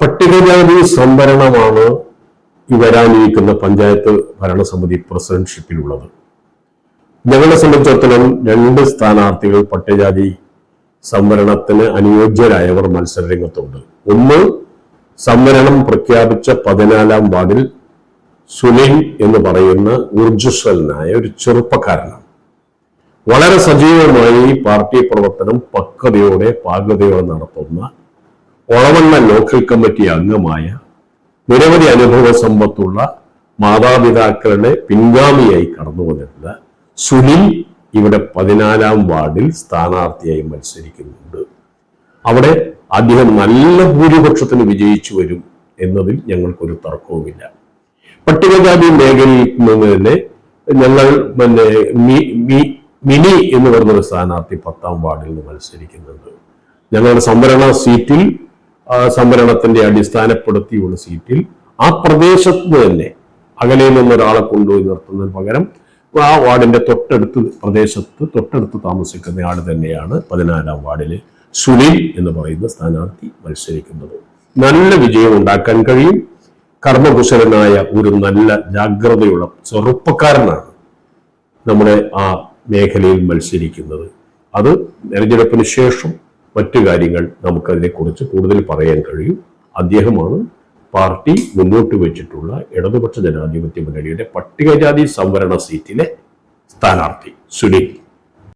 പട്ടികജാതി സംവരണമാണ് ഈ വരാനിരിക്കുന്ന പഞ്ചായത്ത് ഭരണസമിതി പ്രസിഡന്റ്ഷിപ്പിലുള്ളത്. ഞങ്ങളെ സംബന്ധിച്ചിടത്തോളം രണ്ട് സ്ഥാനാർത്ഥികൾ പട്ടികജാതി സംവരണത്തിന് അനുയോജ്യരായവർ മത്സരരംഗത്തുണ്ട്. ഒന്ന് സംവരണം പ്രഖ്യാപിച്ച പതിനാലാം വാർഡിൽ സുനിൽ എന്ന് പറയുന്ന ഊർജസ്വലനായ ഒരു ചെറുപ്പക്കാരനാണ്. വളരെ സജീവമായി പാർട്ടി പ്രവർത്തനം പക്വതയോടെ പാകതയോടെ നടത്തുന്ന ഒളവണ്ണ ലോക്കൽ കമ്മിറ്റി അംഗമായ നിരവധി അനുഭവ സമ്പത്തുള്ള മാതാപിതാക്കളുടെ പിൻഗാമിയായി കടന്നു വന്നിട്ടുള്ള സുനിൽ ഇവിടെ പതിനാലാം വാർഡിൽ സ്ഥാനാർത്ഥിയായി മത്സരിക്കുന്നുണ്ട്. അവിടെ അദ്ദേഹം നല്ല ഭൂരിപക്ഷത്തിന് വിജയിച്ചു വരും എന്നതിൽ ഞങ്ങൾക്കൊരു തർക്കവുമില്ല. പട്ടികജാതി മേഖലയിൽ നിന്ന് തന്നെ ഞങ്ങൾ പിന്നെ മിനി എന്ന് ഒരു സ്ഥാനാർത്ഥി പത്താം വാർഡിൽ നിന്ന് മത്സരിക്കുന്നുണ്ട്. ഞങ്ങളുടെ സംവരണ സീറ്റിൽ സംവരണത്തിന്റെ അടിസ്ഥാനപ്പെടുത്തിയുള്ള സീറ്റിൽ ആ പ്രദേശത്ത് തന്നെ അകലയിൽ നിന്ന് ഒരാളെ കൊണ്ടുപോയി നിർത്തുന്നതിന് പകരം ആ വാർഡിന്റെ തൊട്ടടുത്ത് പ്രദേശത്ത് തൊട്ടടുത്ത് താമസിക്കുന്ന ആൾ തന്നെയാണ് പതിനാലാം വാർഡിലെ സുനിൽ എന്ന് പറയുന്ന സ്ഥാനാർത്ഥി മത്സരിക്കുന്നത്. നല്ല വിജയം ഉണ്ടാക്കാൻ കഴിയും. കർമ്മകുശലനായ ഒരു നല്ല ജാഗ്രതയുള്ള ചെറുപ്പക്കാരനാണ് നമ്മുടെ ആ മേഖലയിൽ മത്സരിക്കുന്നത്. അത് തെരഞ്ഞെടുപ്പിന് ശേഷം മറ്റു കാര്യങ്ങൾ നമുക്കതിനെക്കുറിച്ച് കൂടുതൽ പറയാൻ കഴിയും. അദ്ദേഹമാണ് പാർട്ടി മുന്നോട്ട് വെച്ചിട്ടുള്ള ഇടതുപക്ഷ ജനാധിപത്യ മുന്നണിയുടെ പട്ടികജാതി സംവരണ സീറ്റിലെ സ്ഥാനാർത്ഥി. സുനിൽ.